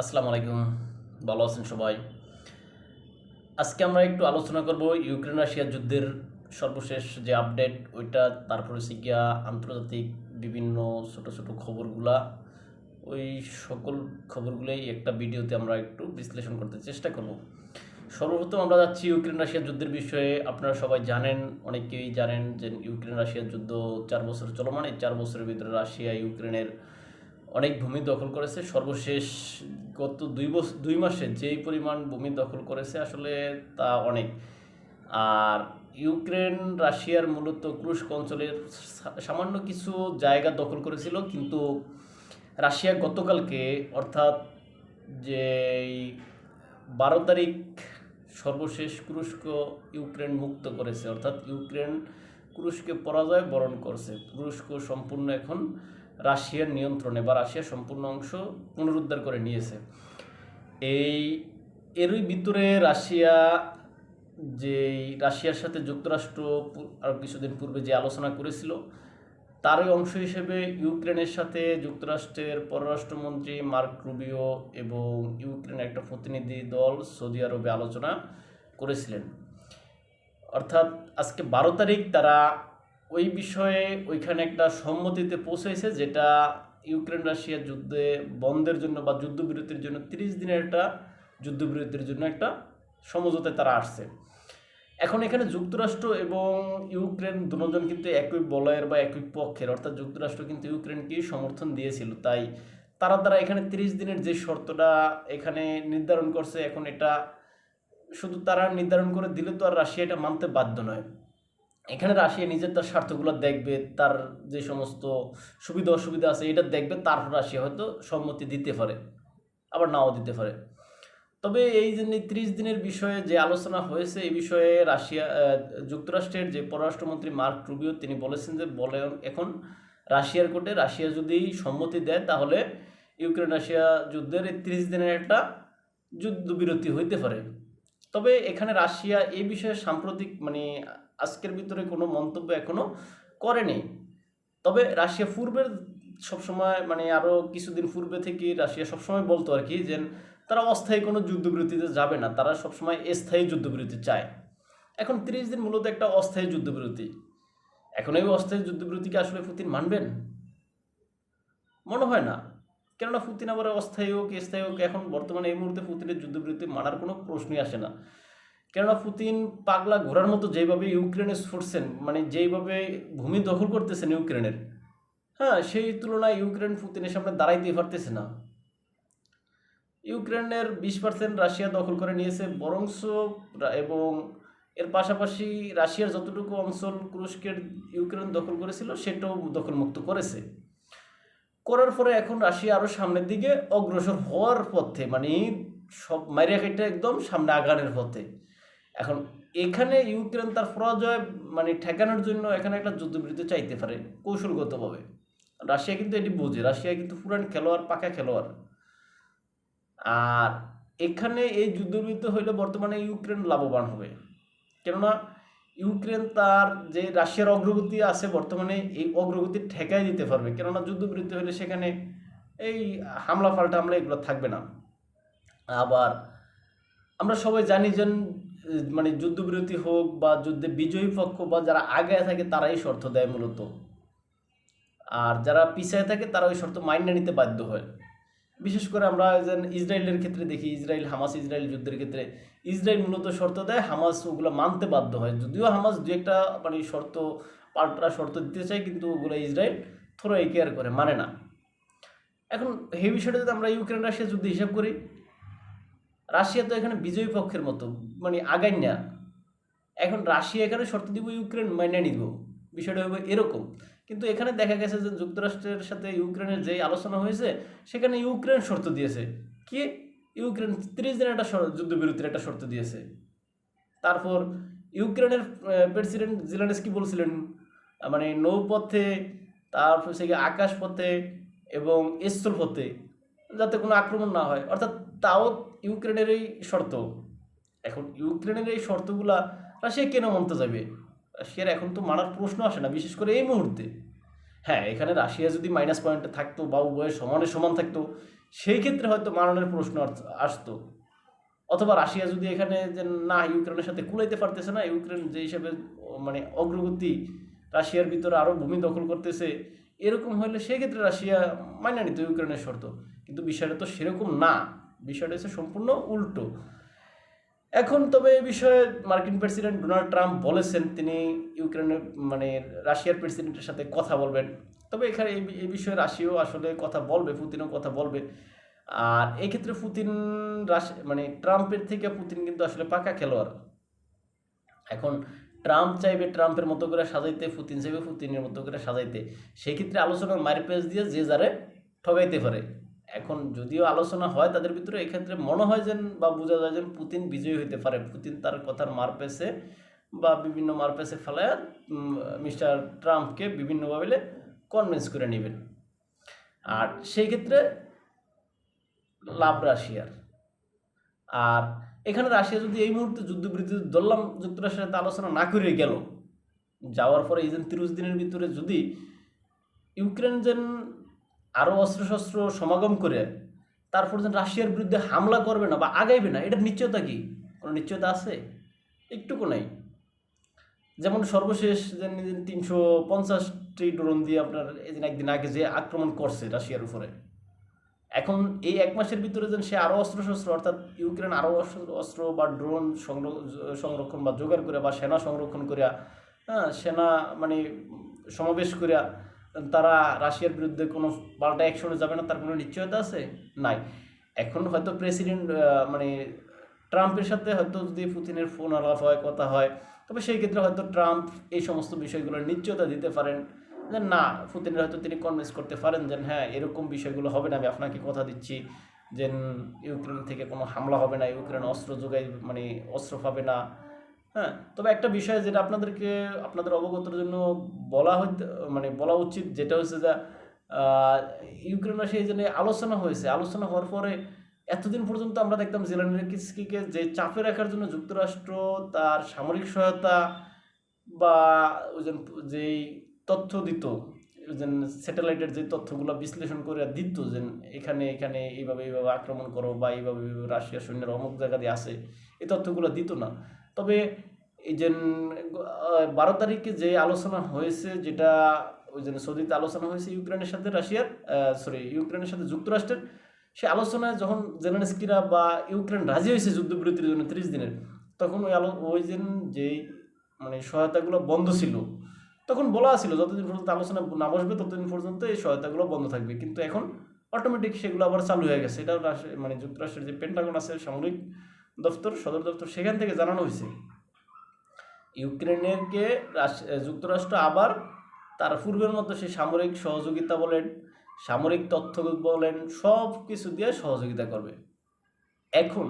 আসসালামু আলাইকুম। ভালো আছেন সবাই? আজকে আমরা একটু আলোচনা করব ইউক্রেন রাশিয়া যুদ্ধের সর্বশেষ যে আপডেট, ওইটা, তারপরে হচ্ছে গিয়া আন্তর্জাতিক বিভিন্ন ছোট ছোট খবরগুলা। ওই সকল খবরগুলোই একটা ভিডিওতে আমরা একটু বিশ্লেষণ করতে চেষ্টা করব। সর্বপ্রথম আমরা যাচ্ছি ইউক্রেন রাশিয়া যুদ্ধের বিষয়ে। আপনারা সবাই জানেন, অনেকেই জানেন যে ইউক্রেন রাশিয়ার যুদ্ধ চার বছর চলমান। এই চার বছরের ভিতরে রাশিয়া ইউক্রেনের অনেক ভূমি দখল করেছে। সর্বশেষ গত দুই বছর দুই মাসে যেই পরিমাণ ভূমি দখল করেছে আসলে তা অনেক। আর ইউক্রেন, রাশিয়ার মূলত ক্রুস্ক অঞ্চলের সামান্য কিছু জায়গা দখল করেছিল, কিন্তু রাশিয়া গতকালকে অর্থাৎ যে বারো তারিখ সর্বশেষ ক্রুস্ক ইউক্রেন মুক্ত করেছে, অর্থাৎ ইউক্রেন ক্রুশকে পরাজয় বরণ করছে। ক্রুস্ক সম্পূর্ণ এখন রাশিয়ার নিয়ন্ত্রণে বা রাশিয়ার সম্পূর্ণ অংশ পুনরুদ্ধার করে নিয়েছে। এই, এরই ভিতরে রাশিয়া যে রাশিয়ার সাথে যুক্তরাষ্ট্র আরও কিছুদিন পূর্বে যে আলোচনা করেছিল, তারই অংশ হিসেবে ইউক্রেনের সাথে যুক্তরাষ্ট্রের পররাষ্ট্রমন্ত্রী মার্ক রুবিও এবং ইউক্রেনের একটা প্রতিনিধি দল সৌদি আরবে আলোচনা করেছিলেন। অর্থাৎ আজকে বারো তারিখ তারা ওই বিষয়ে ওইখানে একটা সম্মতিতে পৌঁছেছে যেটা ইউক্রেন রাশিয়া যুদ্ধে বন্ধের জন্য বা যুদ্ধবিরতির জন্য তিরিশ দিনের একটা যুদ্ধবিরতির জন্য একটা সমঝোতায় তারা আসছে। এখন এখানে যুক্তরাষ্ট্র এবং ইউক্রেন দুজন কিন্তু একই বলয়ের বা একই পক্ষের, অর্থাৎ যুক্তরাষ্ট্র কিন্তু ইউক্রেনকেই সমর্থন দিয়েছিল। তাই তারা দ্বারা এখানে তিরিশ দিনের যে শর্তটা এখানে নির্ধারণ করছে, এখন এটা শুধু তারা নির্ধারণ করে দিলে তো আর রাশিয়া এটা মানতে বাধ্য নয়। এখানে রাশিয়া নিজের তার স্বার্থগুলো দেখবে, তার যে সমস্ত সুবিধা অসুবিধা আছে, এটা দেখবে, তারপর রাশিয়া হয়তো সম্মতি দিতে পারে, আবার নাও দিতে পারে। তবে এই যে ত্রিশ দিনের বিষয়ে যে আলোচনা হয়েছে, এই বিষয়ে রাশিয়া যুক্তরাষ্ট্রের যে পররাষ্ট্রমন্ত্রী মার্ক রুবিও তিনি বলেছেন যে বলে এখন রাশিয়ার কোর্টে, রাশিয়া যদি সম্মতি দেয়, তাহলে ইউক্রেন রাশিয়া যুদ্ধের এই ত্রিশ দিনের একটা যুদ্ধবিরতি হইতে পারে। তবে এখানে রাশিয়া এই বিষয়ে সাম্প্রতিক মানে আজকের ভিতরে কোনো মন্তব্য এখনও করেনি। তবে রাশিয়া পূর্বের সবসময় মানে আরও কিছুদিন পূর্বে থেকে রাশিয়া সবসময় বলতো আর কি যে তারা অস্থায়ী কোনো যুদ্ধবিরতিতে যাবে না, তারা সবসময় স্থায়ী যুদ্ধবিরতি চায়। এখন তিরিশ দিন মূলত একটা অস্থায়ী যুদ্ধবিরতি। এখন এই অস্থায়ী যুদ্ধবিরতিকে আসলে পুতিন মানবেন? মনে হয় না। কেননা পুতিন আবার অস্থায়ী হোক, স্থায়ী হোক, এখন বর্তমানে এই মুহূর্তে পুতিনের যুদ্ধবিরতি মানার কোনো প্রশ্নই আসে না। কেননা পুতিন পাগলা ঘোরার মতো যেভাবে ইউক্রেনে ছুটছেন মানে যেইভাবে ভূমি দখল করতেছেন ইউক্রেনের হ্যাঁ সেই তুলনায় ইউক্রেন পুতিনের সামনে দাঁড়াইতে পারতেছে না। ইউক্রেনের বিশ পার্সেন্ট রাশিয়া দখল করে নিয়েছে, বরংস এবং এর পাশাপাশি রাশিয়ার যতটুকু অঞ্চল তুরস্কের ইউক্রেন দখল করেছিল, সেটাও দখলমুক্ত করেছে। করার পরে এখন রাশিয়া আরও সামনের দিকে অগ্রসর হওয়ার পথে মানে সব মারিয়া কেটে একদম সামনে আগানের পথে। এখন এখানে ইউক্রেন তার পরাজয় মানে ঠেকানোর জন্য এখানে একটা যুদ্ধবিরতি চাইতে পারে কৌশলগতভাবে। রাশিয়া কিন্তু এটি বোঝে, রাশিয়া কিন্তু পুরান খেলোয়াড়, পাকা খেলোয়াড়। আর এখানে এই যুদ্ধবিরতি হইলে বর্তমানে ইউক্রেন লাভবান হবে। কেননা ইউক্রেন তার যে রাশিয়ার অগ্রগতি আছে বর্তমানে এই অগ্রগতি ঠেকাই দিতে পারবে। কেননা যুদ্ধবিরতি হলে সেখানে এই হামলা ফাল্টা হামলা এগুলো থাকবে না। আবার আমরা সবাই জানি যে মানে যুদ্ধবিরতি হোক বা যুদ্ধে বিজয়ী পক্ষ বা যারা আগে থাকে তারাই শর্ত দেয় মূলত। আর যারা পিছায় থাকে তারা ওই শর্ত মাইনে নিতে বাধ্য হয়। বিশেষ করে আমরা ইসরায়েলের ক্ষেত্রে দেখি, ইসরায়েল, হামাস ইসরায়েল যুদ্ধের ক্ষেত্রে ইসরায়েল মূলত শর্ত দেয় হামাস ওগুলো মানতে বাধ্য হয়। যদিও হামাস দু একটা মানে শর্ত, পাল্টা শর্ত দিতে চায়, কিন্তু ওগুলো ইসরায়েল থোড়া কেয়ার করে মানে না। এখন এই বিষয়টা যদি আমরা ইউক্রেন, রাশিয়া যুদ্ধ হিসাব করি, রাশিয়া তো এখানে বিজয়ী পক্ষের মতো মানে আগাই না। এখন রাশিয়া এখানে শর্ত দিব, ইউক্রেন মাইনে নিব, বিষয়টা হবে এরকম। কিন্তু এখানে দেখা গেছে যে যুক্তরাষ্ট্রের সাথে ইউক্রেনের যে আলোচনা হয়েছে, সেখানে ইউক্রেন শর্ত দিয়েছে। কি? ইউক্রেন তিরিশ দিনের একটা যুদ্ধবিরতির একটা শর্ত দিয়েছে। তারপর ইউক্রেনের প্রেসিডেন্ট জিলানেস্কি বলছিলেন মানে নৌপথে তারপর সে আকাশ পথে এবং স্থল পথে যাতে কোনো আক্রমণ না হয়। অর্থাৎ তাও ইউক্রেনের এই শর্ত। এখন ইউক্রেনের এই শর্তগুলা রাশিয়া কেন মানতে যাবে? রাশিয়ার এখন তো মানার প্রশ্ন আসে না, বিশেষ করে এই মুহূর্তে। হ্যাঁ এখানে রাশিয়া যদি মাইনাস পয়েন্টে থাকতো বা উভয়ের সমানে সমান থাকতো, সেই ক্ষেত্রে হয়তো মাননের প্রশ্ন আস- আসতো। অথবা রাশিয়া যদি এখানে যে না, ইউক্রেনের সাথে কুলাইতে পারতেছে না, ইউক্রেন যে হিসাবে মানে অগ্রগতি রাশিয়ার ভিতরে আরও ভূমি দখল করতেছে, এরকম হলে সেক্ষেত্রে রাশিয়া মাইনা নিত ইউক্রেনের শর্ত। কিন্তু বিষয়টা তো সেরকম না। বিষয়টা হচ্ছে সম্পূর্ণ উল্টো। এখন তবে এই বিষয়ে মার্কিন প্রেসিডেন্ট ডোনাল্ড ট্রাম্প বলেছেন, তিনি ইউক্রেনের মানে রাশিয়ার প্রেসিডেন্টের সাথে কথা বলবেন। তবে এখানে এই বিষয়ে রাশিয়াও আসলে কথা বলবে, পুতিনও কথা বলবে। আর এই ক্ষেত্রে পুতিন রাশি মানে ট্রাম্পের থেকে পুতিন কিন্তু আসলে পাকা খেলোয়াড়। এখন ট্রাম্প চাইবে ট্রাম্পের মতো করে সাজাইতে, পুতিন চাইবে পুতিনের মতো করে সাজাইতে। সেক্ষেত্রে আলোচনার মারপেজ দিয়ে যে যারে ঠগাইতে পারে। এখন যদিও আলোচনা হয় তাদের ভিতরে, এক্ষেত্রে মনে হয় যেন বা বোঝা যায় যেন পুতিন বিজয়ী হইতে পারে। পুতিন তার কথার মারপেসে বা বিভিন্ন মারপেসে ফেলায় মিস্টার ট্রাম্পকে বিভিন্নভাবে কনভিন্স করে নেবেন। আর সেই ক্ষেত্রে লাভ রাশিয়ার। আর এখানে রাশিয়া যদি এই মুহূর্তে যুদ্ধবিরতি ধরলাম, যুক্তরাষ্ট্রের সাথে আলোচনা না করে গেল, যাওয়ার পরে এই যে তিরিশ দিনের ভিতরে যদি ইউক্রেন যেন আরও অস্ত্রশস্ত্র সমাগম করে তারপর যেন রাশিয়ার বিরুদ্ধে হামলা করবে না বা আগাইবে না, এটার নিশ্চয়তা কি? কোনো নিশ্চয়তা আছে? একটুকু নাই। যেমন সর্বশেষ যে তিনশো পঞ্চাশটি ড্রোন দিয়ে আপনার এদিন একদিন আগে যে আক্রমণ করছে রাশিয়ার উপরে, এখন এই এক মাসের ভিতরে যেন সে আরও অস্ত্রশস্ত্র, অর্থাৎ ইউক্রেন আরও অস্ত্র বা ড্রোন সংর- সংরক্ষণ বা জোগাড় করে বা সেনা সংরক্ষণ করিয়া হ্যাঁ সেনা মানে সমাবেশ করিয়া তারা রাশিয়ার বিরুদ্ধে কোনো পাল্টা অ্যাকশনে যাবে না, তার কোনো নিশ্চয়তা আছে? নাই। এখন হয়তো প্রেসিডেন্ট মানে ট্রাম্পের সাথে হয়তো যদি পুতিনের ফোন আলাপ হয়, কথা হয়, তবে সেই ক্ষেত্রে হয়তো ট্রাম্প এই সমস্ত বিষয়গুলোর নিশ্চয়তা দিতে পারেন। যে না, পুতিনের হয়তো তিনি কনভিন্স করতে পারেন যে হ্যাঁ এরকম বিষয়গুলো হবে না, আমি আপনাকে কথা দিচ্ছি যে, ইউক্রেন থেকে কোনো হামলা হবে না, ইউক্রেন অস্ত্র যোগাই মানে অস্ত্র পাবে না। হ্যাঁ তবে একটা বিষয় যেটা আপনাদেরকে, আপনাদের অবগতর জন্য বলা হইতে মানে বলা উচিত যেটা হচ্ছে যে ইউক্রেন এই জন্য আলোচনা হয়েছে, আলোচনা হওয়ার পরে এতদিন পর্যন্ত আমরা দেখতাম জেলানিস্কিকে যে চাপে রাখার জন্য যুক্তরাষ্ট্র তার সামরিক সহায়তা বা ওই যেই তথ্য দিত যে স্যাটেলাইটের যে তথ্যগুলো বিশ্লেষণ করে দিত যে এখানে এখানে এইভাবে এইভাবে আক্রমণ করো বা এইভাবে এইভাবে রাশিয়া সৈন্যের অমুক জায়গা দিয়ে আসে এই তথ্যগুলো দিত না। তবে এই যে বারো তারিখে যে আলোচনা হয়েছে, যেটা ওই যে সৌদিতে আলোচনা হয়েছে ইউক্রেনের সাথে, রাশিয়ার সরি ইউক্রেনের সাথে যুক্তরাষ্ট্রের সে আলোচনায় যখন জেলেনস্কিরা বা ইউক্রেন রাজি হয়েছে যুদ্ধবিরতির জন্য ত্রিশ দিনের, তখন ওই আলো, ওই যে যেই মানে সহায়তাগুলো বন্ধ ছিল, তখন বলা ছিল যতদিন পর্যন্ত আলোচনা না বসবে ততদিন পর্যন্ত এই সহায়তাগুলো বন্ধ থাকবে। কিন্তু এখন অটোমেটিক সেগুলো আবার চালু হয়ে গেছে। এটা মানে যুক্তরাষ্ট্রের যে পেন্টাগন আছে, সামরিক দপ্তর, সদর দপ্তর সেখান থেকে জানানো হয়েছে। ইউক্রেনেরকে যুক্তরাষ্ট্র আবার তার পূর্বের মতো সে সামরিক সহযোগিতা বলেন, সামরিক তথ্য বলেন, সব কিছু দিয়ে সহযোগিতা করবে। এখন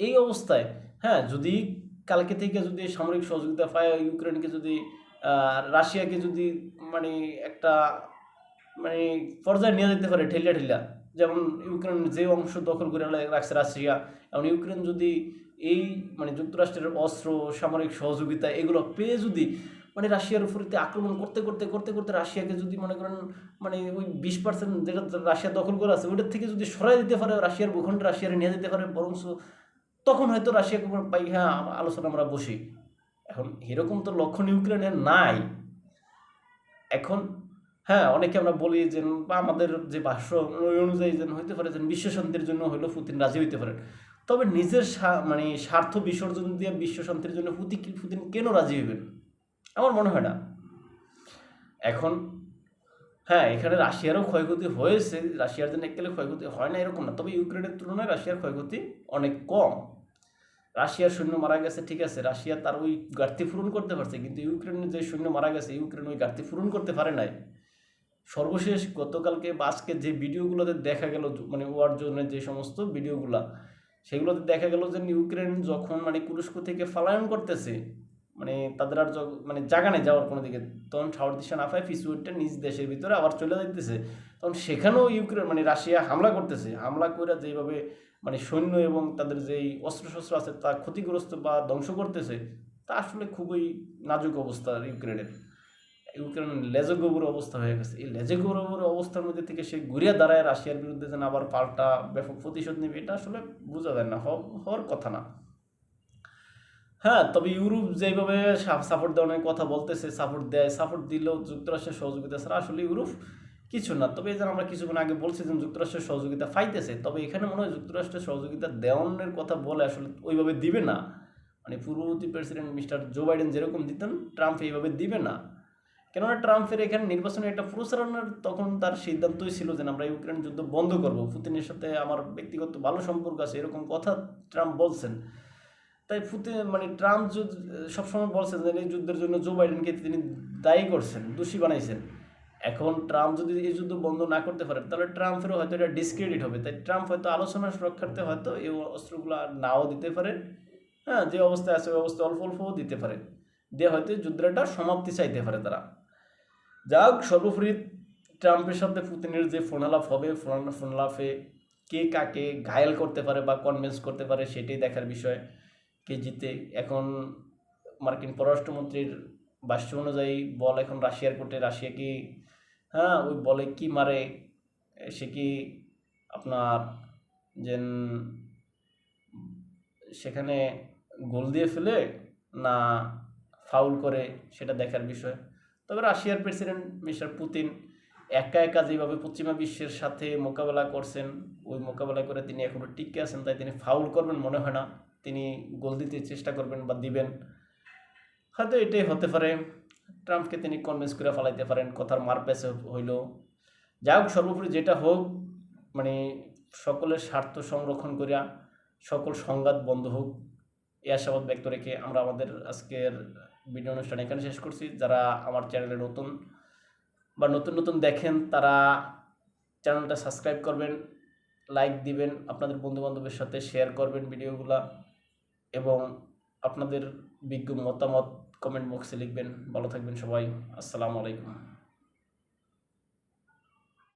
এই অবস্থায় হ্যাঁ যদি কালকে থেকে যদি সামরিক সহযোগিতা পায় ইউক্রেনকে যদি রাশিয়াকে যদি মানে একটা মানে পর্যায়ে নিয়ে যেতে পারে, ঠেলিয়া ঠেলা যেমন ইউক্রেন যে অংশ দখল করে রাখছে রাশিয়া এবং ইউক্রেন যদি এই মানে যুক্তরাষ্ট্রের অস্ত্র, সামরিক সহযোগিতা এগুলো পেয়ে যদি মানে রাশিয়ার উপরে আক্রমণ করতে করতে করতে করতে রাশিয়াকে যদি মনে করেন মানে ওই বিশ পার্সেন্ট যেটা রাশিয়া দখল করে আছে, ওইটার থেকে যদি সরাই দিতে পারে, রাশিয়ার ভূখণ্ডে রাশিয়ার নিয়ে যেতে পারে বরং তখন হয়তো রাশিয়াকে পাই হ্যাঁ আলোচনা আমরা বসি। এখন এরকম তো লক্ষণ ইউক্রেনের নাই। এখন হ্যাঁ অনেকে আমরা বলি যে আমাদের যে ভাষ্য অনুযায়ী যেন হইতে পারে, যেন বিশ্ব শান্তির জন্য হইল পুতিন রাজি হইতে পারেন। তবে নিজের মানে স্বার্থ বিসর্জন দিয়ে বিশ্ব শান্তির জন্য পুতি, পুতিন কেন রাজি হইবেন? আমার মনে হয় না। এখন হ্যাঁ এখানে রাশিয়ারও ক্ষয়ক্ষতি হয়েছে, রাশিয়ার জন্য এককালে ক্ষয়ক্ষতি হয় না, এরকম না। তবে ইউক্রেনের তুলনায় রাশিয়ার ক্ষয়ক্ষতি অনেক কম। রাশিয়ার সৈন্য মারা গেছে, ঠিক আছে, রাশিয়া তার ওই ঘাটতি পূরণ করতে পারছে, কিন্তু ইউক্রেনের যে সৈন্য মারা গেছে, ইউক্রেন ওই ঘাটতি পূরণ করতে পারে নাই। সর্বশেষ গতকালকে বা আজকে যে ভিডিওগুলোতে দেখা গেল মানে ওয়ার জোনের যে সমস্ত ভিডিওগুলা, সেগুলোতে দেখা গেল যে ইউক্রেন যখন মানে তুরস্ক থেকে পলায়ন করতেছে মানে তাদের আর মানে জায়গা যাওয়ার কোনো দিকে, তখন সাউথ না পায় ফিসুয়েটটা নিজ দেশের ভিতরে আবার চলে যাইতেছে। তখন সেখানেও ইউক্রেন মানে রাশিয়া হামলা করতেছে, হামলা করে যেভাবে মানে সৈন্য এবং তাদের যেই অস্ত্রশস্ত্র আছে তা ক্ষতিগ্রস্ত বা ধ্বংস করতেছে, তা আসলে খুবই নাজুক অবস্থা ইউক্রেনের। ইউক্রেন লেজে গোবর অবস্থা হয়ে গেছে। এই লেজে গোবর অবস্থার মধ্যে থেকে সে ঘুরিয়ে দাঁড়ায় রাশিয়ার বিরুদ্ধে যেন আবার পাল্টা ব্যাপক প্রতিশোধ নেবে, এটা আসলে বোঝা যায় না হও- হওয়ার কথা না। হ্যাঁ তবে ইউরোপ যেভাবে সাপোর্ট দেওয়ার কথা বলতেছে সাপোর্ট দেয় সাপোর্ট দিলেও যুক্তরাষ্ট্রের সহযোগিতা ছাড়া আসলে ইউরোপ কিছু না। তবে এই আমরা কিছুক্ষণ আগে বলছি যে যুক্তরাষ্ট্রের সহযোগিতা পাইতেছে, তবে এখানে মনে হয় যুক্তরাষ্ট্রের সহযোগিতা দেওয়ানের কথা বলে আসলে ওইভাবে দিবে না। মানে পূর্ববর্তী প্রেসিডেন্ট মিস্টার জো বাইডেন যেরকম দিতেন, ট্রাম্প এইভাবে দিবে না। কেননা ট্রাম্পের এখানে নির্বাচনে একটা প্রচারণার তখন তার সিদ্ধান্তই ছিল যে আমরা ইউক্রেন যুদ্ধ বন্ধ করব। পুতিনের সাথে আমার ব্যক্তিগত ভালো সম্পর্ক আছে, এরকম কথা ট্রাম্প বলছেন। তাই পুতিন মানে ট্রাম্প যুদ্ধ, সবসময় বলছেন যে, এই যুদ্ধের জন্য জো বাইডেনকে তিনি দায়ী করছেন, দোষী বানাইছেন। এখন ট্রাম্প যদি এই যুদ্ধ বন্ধ না করতে পারে, তাহলে ট্রাম্পেরও হয়তো এটা ডিসক্রেডিট হবে। তাই ট্রাম্প হয়তো আলোচনা সুরক্ষার্থে হয়তো এই অস্ত্রগুলো আর নাও দিতে পারে। হ্যাঁ যে অবস্থায় আছে, ওই অবস্থায় অল্প অল্পও দিতে পারে। দিয়ে হয়তো যুদ্ধটা সমাপ্তি চাইতে পারে তারা। যাক, সর্বোপরি ট্রাম্পের সাথে পুতিনের যে ফোনালাপ হবে ফোন ফোনালাপে কে কাকে ঘায়েল করতে পারে বা কনভিন্স করতে পারে সেটাই দেখার বিষয়। কে জিতে, এখন মার্কিন পররাষ্ট্রমন্ত্রীর ভাষ্য অনুযায়ী বল এখন রাশিয়ার কোর্টে রাশিয়া কি হ্যাঁ ওই বলে কি মারে, সে কি আপনার যে সেখানে গোল দিয়ে ফেলে না ফাউল করে, সেটা দেখার বিষয়। তবে রাশিয়ার প্রেসিডেন্ট মিস্টার পুতিন একা একা যেভাবে পশ্চিমা বিশ্বের সাথে মোকাবেলা করছেন, ওই মোকাবেলা করে তিনি এখনও টিকে আছেন, তাই তিনি ফাউল করবেন মনে হয় না। তিনি গোল দিতে চেষ্টা করবেন বা দিবেন। হয়তো এটাই হতে পারে। ট্রাম্পকে তিনি কনভিন্স করে ফেলাইতে পারেন, কথার মার পেছে হইল। যাই হোক, সর্বোপরি যেটা হোক মানে সকলের স্বার্থ সংরক্ষণ করিয়া সকল সংঘাত বন্ধ হোক, এই আশাবাদ ব্যক্ত রেখে আমরা আমাদের আজকের ভিডিও অনুষ্ঠান এখানে শেষ করছি। যারা আমার চ্যানেলে নতুন বা নতুন নতুন দেখেন, তারা চ্যানেলটা সাবস্ক্রাইব করবেন, লাইক দিবেন, আপনাদের বন্ধুবান্ধবের সাথে শেয়ার করবেন ভিডিওগুলো এবং আপনাদের বিজ্ঞ মতামত কমেন্ট বক্সে লিখবেন। ভালো থাকবেন সবাই। আসসালামু আলাইকুম।